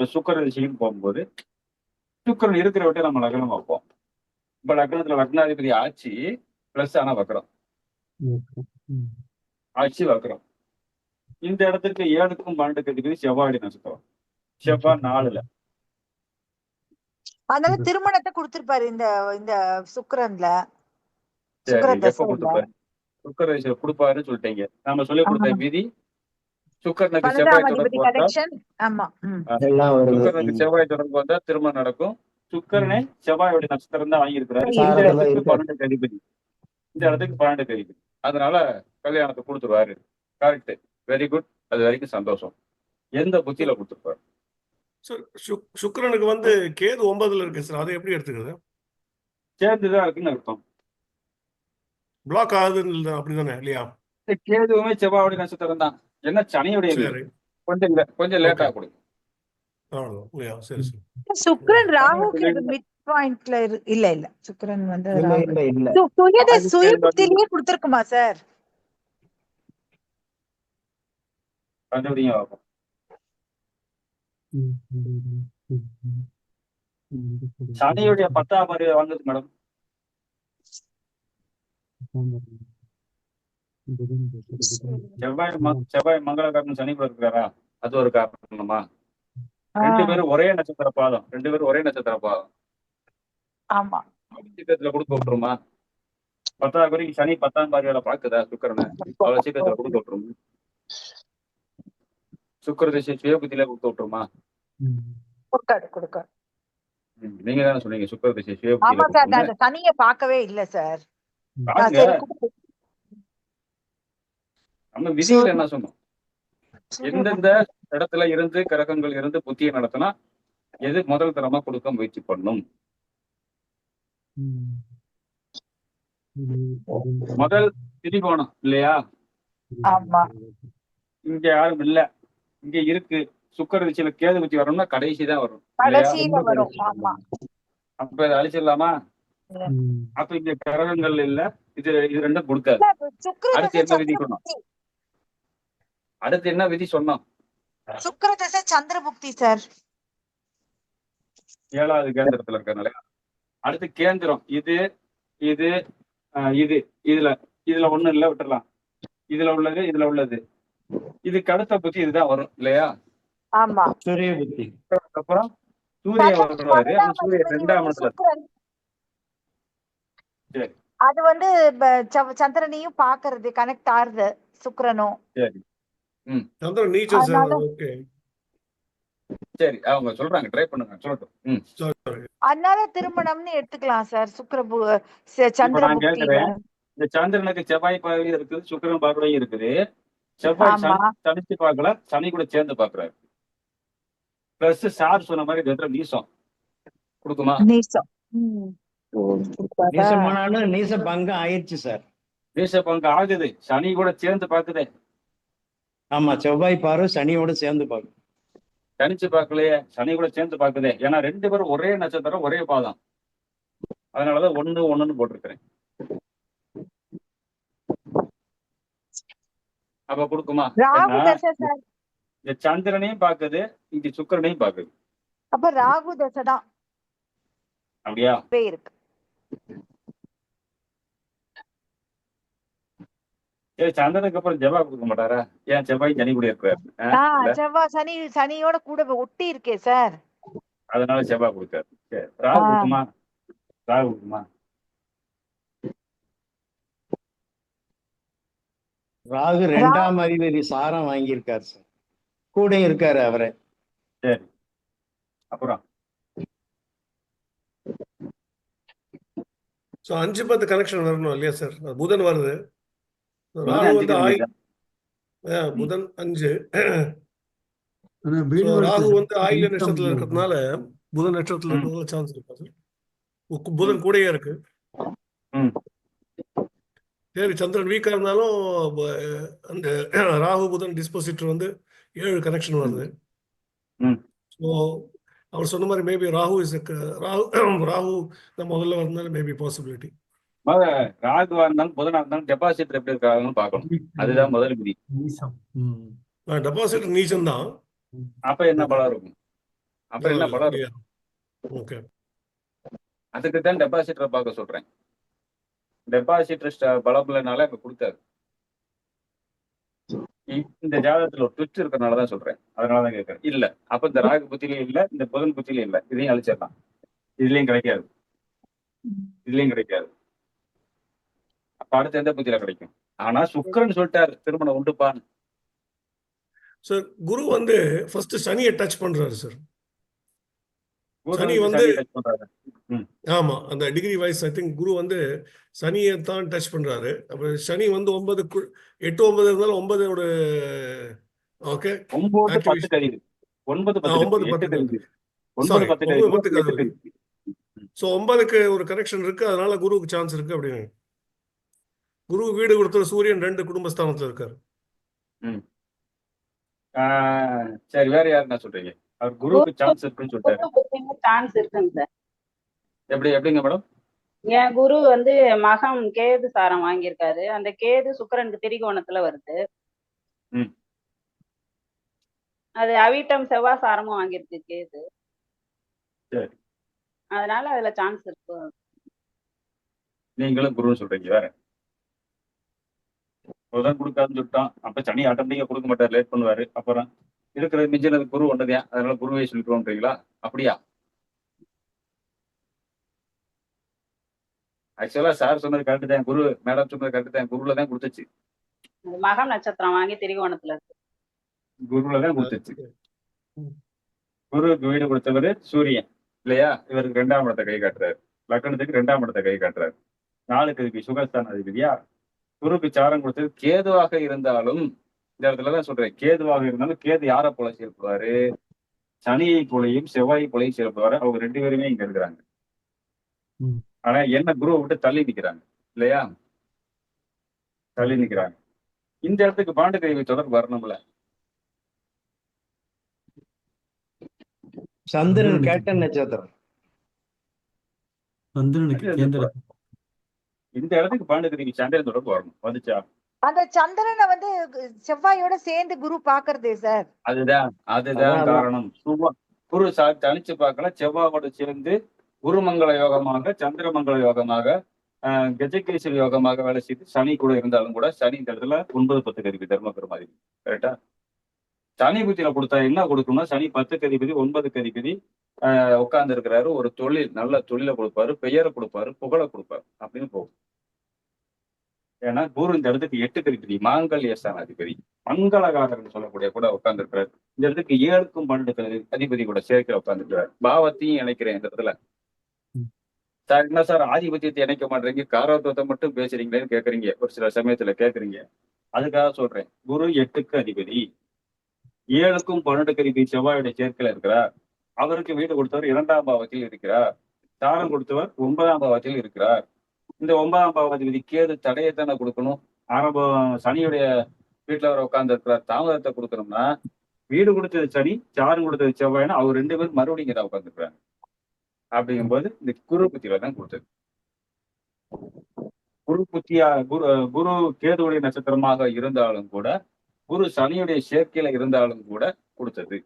இப்ப சுக்கர திசைன்னு போகும்போது சுக்கரன் இருக்கிற விட்டு நம்ம லக்னம் வைப்போம். இப்ப லக்னத்துல லக்னாதிபதி ஆட்சி பிளஸ் ஆனா வக்கரம் ஆட்சி வக்கரம் இந்த இடத்துக்கு ஏழுக்கும் பன்னெண்டுக்கு அதிபதி செவ்வாய் நட்சத்திரம் செவ்வாய் நாலுல. அதனால திருமணத்தை கொடுத்திருப்பாரு இந்த இந்த சுக்கிரன்ல. சுக்கிர கொடுப்பாருன்னு சொல்லிட்டீங்க. நம்ம சொல்லி கொடுத்த. விதி சுக்கரனுக்கு செவ்வாய் தொடர்பு வந்தா சுக்கரனுக்கு செவ்வாய் தொடர்பு வந்தா திருமணம் நடக்கும். சுக்கரனே செவ்வாயோட நட்சத்திரம் தான் வாங்கியிருக்கிறாரு இந்த இடத்துக்கு. பன்னெண்டு அதிபதி. இந்த இடத்துக்கு பன்னெண்டு அதிபதி. அதனால கல்யாணத்தை கொடுத்துருவாரு. கரெக்ட் வெரி குட் அது வரைக்கும் சந்தோஷம். எந்த புத்தியில கொடுத்துருப்பாரு? சுக்கிரனுக்கு வந்து கேது ஒன்பதுல இருக்கு சார். அதை எப்படி எடுத்துக்கிறது? சேர்ந்துதான் இருக்குன்னு அர்த்தம். பிளாக் ஆகுதுன்னு அப்படிதானே இல்லையா? கேதுவுமே செவ்வாயோட நட்சத்திரம் தான் என்ன சனியுடைய கொஞ்சம் கொஞ்சம் லேட்டா சரி சுக்கிரன் ராகுக்கு மிட் பாயிண்ட்ல இல்ல இல்ல. சுக்கிரன் வந்து இல்ல ராகு. இல்ல இல்ல. சு- சுய அது சுய சரி, புத்திலேயே கொடுத்திருக்குமா சார்? சனியுடைய பத்தாம் பார்வை வாங்குது மேடம். செவ்வாய் செவ்வாய் மங்களகரணம் சனி இருக்கிறாரா அது ஒரு காரணமா? ரெண்டு பேரும் ஒரே நட்சத்திர பாதம். ரெண்டு பேரும் ஒரே நட்சத்திர பாதம். ஆமா. சீக்கிரத்துல கொடுக்க விட்டுருமா? பத்தாம் வரைக்கும் சனி பத்தாம் பார்வையில பாக்குதா சுக்கரனை? அவ்வளவு சீக்கிரத்துல கொடுக்க விட்டுருமா? சுக்கர திசை சுய புத்தியில கொடுக்க விட்டுருமா நீங்க தானே சொன்னீங்க சுக்கர திசை சுய ஆமா புத்தியில சார் கொடுக்கணும்னு. அந்த சனிய பார்க்கவே இல்ல சார் நான் பாருங்க சரி, கொடுத்து- நம்ம விதிகள் என்ன சொன்னோம்? எந்தெந்த இடத்துல இருந்து கிரகங்கள் இருந்து புத்தியை நடத்தினா எது முதல் தரமா கொடுக்க முயற்சி பண்ணும்? முதல் திரிகோணம் இல்லையா? இங்க யாரும் இல்ல. இங்க இருக்கு. சுக்கர திசையில கேது புத்தி வரணும்னா கடைசி தான் வரும் அப்ப இதை அழிச்சிடலாமா? அப்ப இங்க கிரகங்கள் இல்ல. இது இது ரெண்டும் கொடுக்காது. அடுத்து என்ன விதி சந்திர சொன்னோம்? புக்தி அடுத்து என்ன விதி சொன்னோம்? சுக்கிர தசை சந்திர புக்தி சார் ஏழாவது கேந்திரத்துல இருக்கறனால அடுத்து கேந்திரம். இது இது இது. இதுல இதுல ஒண்ணும் இல்ல விட்டுறலாம். இதுல உள்ளது இதுல உள்ளது. இதுக்கு அடுத்த புத்தி இதுதான் வரும் இல்லையா? ஆமா. சூரிய புத்தி. அப்புறம் சூரியன் வருவாரு. அதிபதி ரெண்டாம் இடத்துல. சரி. அது வந்து சந்திரனையும் பாக்குறது கனெக்ட் ஆறுது சுக்கிரனும். சரி. சந்திரன் நீச்சல் ஓகே. சரி அவங்க சொல்றாங்க ட்ரை பண்ணுங்க சொல்லட்டும். அதனால திருமணம்னு எடுத்துக்கலாம் சார் சுக்கிர பு- ச- சந்திர நான் புக்தியில கேக்குறேன். இந்த சந்திரனுக்கு செவ்வாய் பார்வையும் இருக்குது சுக்கிரன் பார்வையும் இருக்குது. செவ்வாய் தனிச்சு பார்க்கல சனி கூட சேர்ந்து பாக்குறாரு பிளஸ் சார் சொன்ன மாதிரி இடத்துல நீசம். கொடுக்குமா? நீசம். ம். ஓ, கொடுக்காதா? நீசமானாலும் நீச பங்கம் ஆயிடுச்சு சார். நீச பங்கு ஆகுது. சனி கூட சேர்ந்து பாக்குதே ஆமா செவ்வாய் பார்வை சனியோட சேர்ந்து பார்க்கும் தனிச்சு பார்க்கலையே சனி கூட சேர்ந்து பாக்குதே ஏன்னா ரெண்டு பேரும் ஒரே நட்சத்திரம் ஒரே பாதம். அதனாலதான் ஒண்ணு ஒண்ணுன்னு போட்டிருக்கிறேன். அப்ப கொடுக்குமா? இந்த சந்திரனையும் பாக்குது இங்க சுக்கிரனையும் பாக்குது அப்ப ராகு தசை தான். அப்படியா இருக்கு. ஏ சந்திரனுக்கு அப்புறம் செவ்வாய் கொடுக்க மாட்டாரா? ஏன் செவ்வாய் சனி கூட இருக்கிறாரு? செவ்வாய் சனி சனியோட கூட ஒட்டி இருக்கே சார். அதனால செவ்வாய் கொடுக்காரு. சரி ராகு. கொடுக்குமா? ராகு கொடுக்குமா? ராகு ரெண்டாம் அதிபதி சாரம் வாங்கியிருக்காரு சார். கூட இருக்காரு அவரை. சரி. அப்புறம்? ஸோ அஞ்சு பத்து கனெக்ஷன் வரணும் இல்லையா சார்? புதன் வருது. புதன் ராகு அஞ்சு ராகு. வந்து ஆயில வீட்ல நட்சத்திரத்துல இருக்கிறதுனால புதன் நட்சத்திரத்துல. இருக்கிறதுல சான்ஸ் இருக்கு புதன் கூடயே இருக்கு. சரி சந்திரன் வீக்கா இருந்தாலும் அந்த ராகு புதன் டிஸ்போசிட்டர் வந்து ஏழு கனெக்ஷன் வருது. ஸோ அவர் சொன்ன மாதிரி மேபி ராகு இஸ் ராகு ராகு நம்ம முதல்ல வரதுனால மேபி பாசிபிலிட்டி ராகுவா இருந்தாலும் புதனா இருந்தாலும் டெபாசிட் எப்படி இருக்காங்கன்னு பார்க்கணும். அதுதான் முதல் விதி. டெபாசிட் நீச்சம் தான் அப்ப என்ன பலம் இருக்கும்? அப்புறம் என்ன படம் இருக்கும்? அதுக்கு தான் டெபாசிட்டரை பார்க்க சொல்றேன். டெபாசிட்டர் பலபலனால அங்க கொடுத்தாரு இ- இந்த ஜாதகத்துல ஒரு ட்விஸ்ட் இருக்கறனால தான் சொல்றேன். அதனால தான் கேட்கறேன் இல்ல. அப்ப இந்த ராகு புத்திலையும் இல்ல இந்த புதன் புத்திலையும் இல்ல. இதையும் அழிச்சிடலாம். இதுலயும் கிடைக்காது. இதுலயும் கிடைக்காது. அப்ப அடுத்து எந்த புத்தியில கிடைக்கும்? ஆனா சுக்கிரன் சொல்லிட்டாரு திருமணம் உண்டுப்பான்னு. சார் குரு வந்து ஃபர்ஸ்ட் சனியை டச் பண்றாரு சார் சனி வந்து. ஆமா அந்த degree wise I think Guru வந்து சனியை தான் டச் பண்றாரு. அப்ப சனி வந்து ஒன்பது எட்டு ஒன்பது இருந்தாலும் ஒன்பதோட ஓகே ஒன்பது பத்து ஒன்பது பத்து ஒன்பது பத்து. ஸோ ஒன்பதுக்கு ஒரு கனெக்ஷன் இருக்கு அதனால குருவுக்கு சான்ஸ் இருக்கு அப்படின்னு. குரு வீடு கொடுத்த சூரியன் ரெண்டு குடும்பஸ்தானத்துல இருக்காரு. ஆஹ் சரி வேற யாரு என்ன சொல்றீங்க? அவர் குருவுக்கு சான்ஸ் இருக்குன்னு சொல்லிட்டாரு. சான்ஸ் இருக்குங்க சார். எப்படி எப்படிங்க மேடம்? என் குரு வந்து மகம் கேது சாரம் வாங்கியிருக்காரு. அந்த கேது சுக்கிரனுக்கு திரிகோணத்துல வருது. ம். அது அவிட்டம் செவ்வாய் சாரமும் வாங்கியிருக்கு கேது. சரி. அதனால அதுல சான்ஸ் இருக்கு. நீங்களும் குருன்னு சொல்றீங்க வேற. புதன் கொடுக்காதுன்னு சொல்லிட்டான். அப்ப சனி ஆட்டோமேட்டிக்கா கொடுக்க மாட்டார் லேட் பண்ணுவாரு. அப்புறம் இருக்கிறது மிஞ்சினது குரு ஒன்றதையா அதனால குருவை சொல்லிட்டுவோன்றீங்களா அப்படியா? ஆக்சுவலா சார் சொன்னது கரெக்ட் தான். குரு மேடம் சொன்னது கரெக்ட் தான். குருல தான் கொடுத்துச்சு. மகம் நட்சத்திரம் வாங்கி திரிகோணத்துல இருக்கு. குருல தான் கொடுத்துச்சு. குருவுக்கு வீடு கொடுத்தவர் சூரியன் இல்லையா? இவருக்கு ரெண்டாம் இடத்தை கை காட்டுறாரு. லக்னத்துக்கு ரெண்டாம் இடத்தை கை காட்டுறாரு. நாளுக்கு அதுக்கு சுகஸ்தான அதிபதியா? குருக்கு சாரம் கொடுத்தது கேதுவாக இருந்தாலும் இந்த இடத்துல தான் சொல்றேன் கேதுவாக இருந்தாலும் கேது யாரை போல செயல்படுவாரு சனியை போலையும் செவ்வாயை போலையும் செயல்படுவாரு அவங்க ரெண்டு பேருமே இங்க இருக்கிறாங்க. ஆனா என்ன குருவை விட்டு தள்ளி நிக்கிறாங்க இல்லையா? தள்ளி நிக்கிறாங்க. இந்த இடத்துக்கு பாண்டு கருவி தொடர்பு வரணும்ல. சந்திரன். கேட்ட நட்சத்திரம். சந்திரனுக்கு இந்த இடத்துக்கு பாண்டு கருவி சந்திரன் தொடர்பு வரணும். வந்துச்சா? அந்த சந்திரனை வந்து செவ்வாயோட சேர்ந்து குரு பாக்குறதே சார். அதுதான் அதுதான் காரணம். குரு சா தனிச்சு பார்க்கல செவ்வாயோட சேர்ந்து குருமங்கள யோகமாக சந்திரமங்கள யோகமாக ஆஹ், கஜகேசரி யோகமாக வேலை செய்து சனி கூட இருந்தாலும் கூட சனி இந்த இடத்துல ஒன்பது பத்து கதிபதி தர்ம பெருமாதி கரெக்டா சனி புத்தியில கொடுத்தா என்ன கொடுக்கணும்னா சனி பத்து கதிபதி ஒன்பது கதிபதி உட்கார்ந்து இருக்கிறாரு ஒரு தொழில் நல்ல தொழிலை கொடுப்பாரு பெயரை கொடுப்பாரு புகழை கொடுப்பாரு அப்படின்னு போகும். ஏன்னா குரு இந்த இடத்துக்கு எட்டு கதிபதி மாங்கல்ய ஸ்தானாதிபதி மங்களகாரன் சொல்லக்கூடிய கூட உட்கார்ந்து இருக்கிறார் இந்த இடத்துக்கு ஏழுக்கும் பன்னெண்டு அதிபதி கூட சேர்க்க உட்கார்ந்துருக்கிறார். பாவத்தையும் இணைக்கிறேன் இந்த இடத்துல. சார் என்ன சார் ஆதிபத்தியத்தை இணைக்க மாட்டீங்க காரத்துவத்தை மட்டும் பேசுறீங்களேன்னு கேக்குறீங்க. ஒரு சில சமயத்துல கேக்குறீங்க. அதுக்காக சொல்றேன். குரு எட்டுக்கு அதிபதி. ஏழுக்கும் பன்னெண்டு கருவி செவ்வாயுடைய சேர்க்கையில இருக்கிறார். அவருக்கு வீடு கொடுத்தவர் இரண்டாம் பாவத்தில் இருக்கிறார். சாரம் கொடுத்தவர் ஒன்பதாம் பாவத்தில் இருக்கிறார். இந்த ஒன்பதாம் பாவாதிபதி கேது தடையத்தானே கொடுக்கணும்? ஆரம்பம் சனியுடைய வீட்டுல அவர் உட்கார்ந்து இருக்கிறார் தாமதத்தை கொடுக்கணும்னா வீடு கொடுத்தது சனி சாரம் கொடுத்தது செவ்வாய்னா அவர் ரெண்டு பேரும் மறுபடியும் இங்கே உட்காந்துருக்காங்க அப்படிங்கும்போது இந்த குரு புத்தியில தான் கொடுத்தது. குரு புத்தியா குரு குரு கேதுவுடைய நட்சத்திரமாக இருந்தாலும் கூட குரு சனியுடைய சேர்க்கையில இருந்தாலும் கூட கொடுத்தது.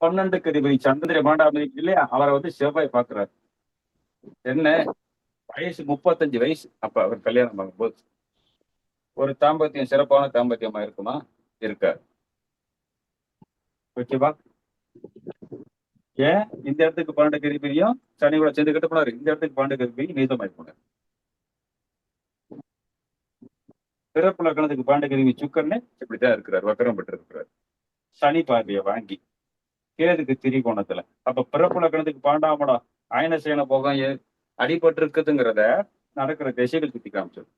பன்னெண்டுக்கு அதிபதி சந்திர பாண்டாமதி இல்லையா? அவரை வந்து செவ்வாய் பாக்குறாரு என்ன? வயசு முப்பத்தஞ்சு வயசு. அப்ப அவர் கல்யாணம் பண்ணும்போது. ஒரு தாம்பத்தியம் சிறப்பான தாம்பத்தியமா இருக்குமா? இருக்காரு ஓகேவா? ஏன்? இந்த இடத்துக்கு பன்னெண்டு கரிபிரியும் சனி கூட கட்டு போனாரு. இந்த இடத்துக்கு பன்னெண்டு கரிபிரியும் நீதமாய் போனார். பிறப்பு லக்கணத்துக்கு பாண்டு கருவி சுக்கர்னு இப்படித்தான் இருக்கிறார் வக்கரம் பெற்று இருக்கிறார் சனி பார்வையை வாங்கி கேதுக்கு திரிகோணத்துல அப்ப பிறப்பு லக்கணத்துக்கு பாண்டாமடா அயனசேன போகம் ஏ- அடிபட்டு இருக்குதுங்கிறத நடக்கிற திசைகள் சுத்தி காமிச்சது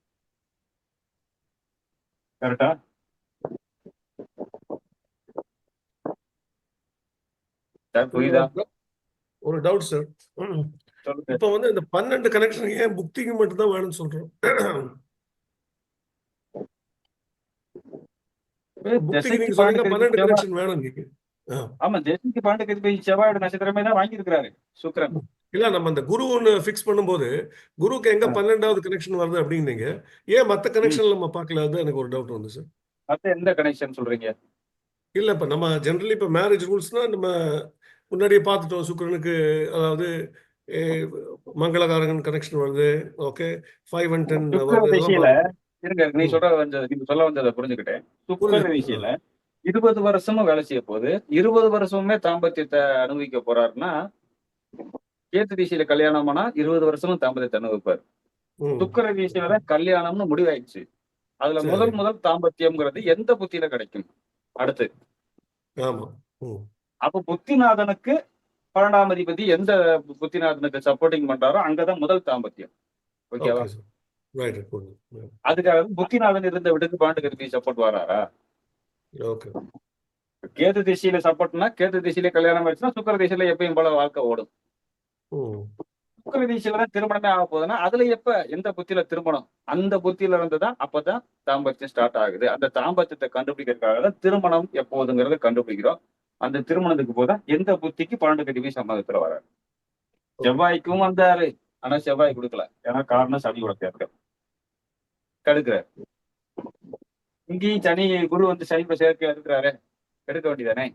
கரெக்டா புரியுதா? ஒரு டவுட் சார் இப்போ வந்து இந்த பன்னெண்டு கனெக்ஷன் ஏன் புக்திக்கு மட்டும் தான் வேணும்னு சொல்றோம் புக்திக்கு நீங்க சொன்னீங்க பன்னெண்டு கனெக்ஷன் வேணும் நீங்க ஆமா தேசிக்கு பாண்டு கதிபதி செவ்வாயோட நட்சத்திரமே தான் வாங்கி இருக்கிறாரு சுக்கரன். இல்ல நம்ம அந்த குரு ஒன்று ஃபிக்ஸ் பண்ணும்போது குருக்கு எங்க. பன்னெண்டாவது கனெக்ஷன் வருது அப்படின்னீங்க. ஏன் மத்த கனெக்ஷன் நம்ம பார்க்கல? அது எனக்கு ஒரு டவுட் வந்து சார் மத்த எந்த கனெக்ஷன் சொல்றீங்க? இல்லை இப்போ நம்ம ஜென்ரலி இப்போ மேரேஜ் ரூல்ஸ்னா நம்ம முன்னாடியே பார்த்துட்டோம் சுக்கிரனுக்கு அதாவது மங்களகாரகன் கனெக்ஷன் வருது ஓகே ஃபைவ் அண்ட் டென் வருது இருங்க நீ. சொல்ற வந்தது நீங்க சொல்ல வந்ததை புரிஞ்சுக்கிட்டேன். புரியுது. திசையில இருபது வருஷமும் வேலை செய்ய போகுது. இருபது வருஷமுமே தாம்பத்தியத்தை அனுபவிக்க போறாருன்னா கேத்து திசையில கல்யாணம் ஆனா இருபது வருஷமும் தாம்பத்தியத்தை அனுபவிப்பார். ம். சுக்கர திசையில கல்யாணம்னு முடிவாயிடுச்சு. அதுல. முதல் முதல் தாம்பத்தியம்ங்கிறது எந்த புத்தியில கிடைக்கும்? அடுத்து. அப்ப புத்திநாதனுக்கு பன்னெண்டாம் அதிபதி எந்த புத்திநாதனுக்கு சப்போர்ட்டிங் பண்றாரோ அங்கதான் முதல் தாம்பத்தியம். ஓகேவா? அதுக்காக புத்திநாதன் இருந்த வீட்டுக்கு பாண்டு கருப்பி சப்போர்ட் வராரா கேது திசையில சப்போர்ட்னா கேது திசையில கல்யாணம் ஆயிடுச்சுன்னா சுக்கர திசையில எப்பயும் போல வாழ்க்கை ஓடும். சுக்கர திசையில தான் திருமணமே ஆக போகுதுன்னா அதுல எப்ப எந்த புத்தியில திருமணம்? அந்த புத்தியில இருந்துதான் அப்பதான் தாம்பத்தியம் ஸ்டார்ட் ஆகுது. அந்த தாம்பத்தியத்தை கண்டுபிடிக்கிறதுக்காக தான் திருமணம் எப்போதுங்கிறத கண்டுபிடிக்கிறோம். அந்த திருமணத்துக்கு போதா எந்த புத்திக்கு பன்னெண்டு கடிமை சம்மதத்துல வராரு? செவ்வாய்க்கும் வந்தாரு. ஆனா செவ்வாய் கொடுக்கல. ஏன்னா காரணம் சனி உடக்க கடுக்கிறார். இங்கேயும் சனி குரு வந்து சனி சேர்க்கை இருக்கிறாரு. எடுக்க வேண்டியதானே?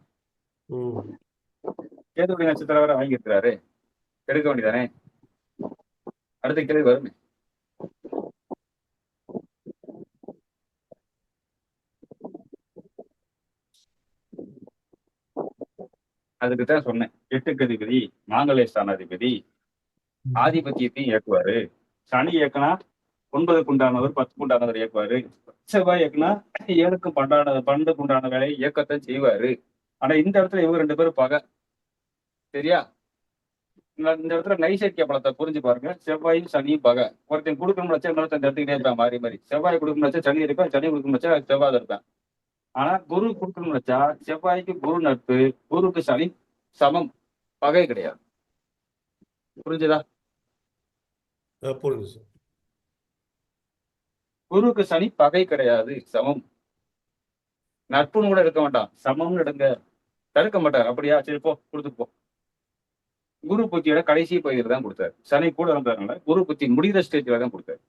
கேதுபடி நட்சத்திரம் வேற வாங்கியிருக்கிறாரு. எடுக்க வேண்டியதானே? அடுத்த கேள்வி வருமே. அதுக்கு தான் சொன்னேன். எட்டுக்கு அதிபதி மாங்கல்ய ஸ்தானாதிபதி ஆதிபத்தியத்தையும் இயக்குவாரு. சனி இயக்குனா ஒன்பதுக்கு உண்டானவர் பத்துக்கு உண்டானவர் இயக்குவாரு. செவ்வாய் இயக்குனா ஏழுக்கு பண்டான பன்னெண்டுக்கு உண்டான வேலையை இயக்கத்தை செய்வாரு. ஆனா இந்த இடத்துல இவங்க ரெண்டு பேரும் பகை. சரியா? இந்த இடத்துல நைசர்கிய பலத்தை புரிஞ்சு பாருங்க. செவ்வாயும் சனியும் பகை. ஒருத்தன் கொடுக்கணும்னு வச்சா இன்னொருத்தன் எடுத்துக்கிட்டே இருப்பான் மாறி மாறி. செவ்வாய் கொடுக்கணும்னு வச்சா சனி இருப்பேன் சனி கொடுக்கணும்னு வச்சா செவ்வாய் இருப்பேன் ஆனா குரு கொடுக்கணும்னு வச்சா செவ்வாய்க்கு குரு நட்பு குருக்கு சனி சமம். பகை கிடையாது. புரிஞ்சுதா? ஆ, புரியுது சார் குருவுக்கு சனி பகை கிடையாது சமம். நட்புன்னு கூட எடுக்க வேண்டாம் சமம்னு எடுங்க. தடுக்க மாட்டார். அப்படியா? சரி போ கொடுத்துட்டு போ. குரு புத்தியோட கடைசி பகுதியில் தான் கொடுத்தாரு. சனி கூட இருந்ததுனால குரு புத்தி முடிகிற ஸ்டேஜ்ல தான் கொடுத்தாரு.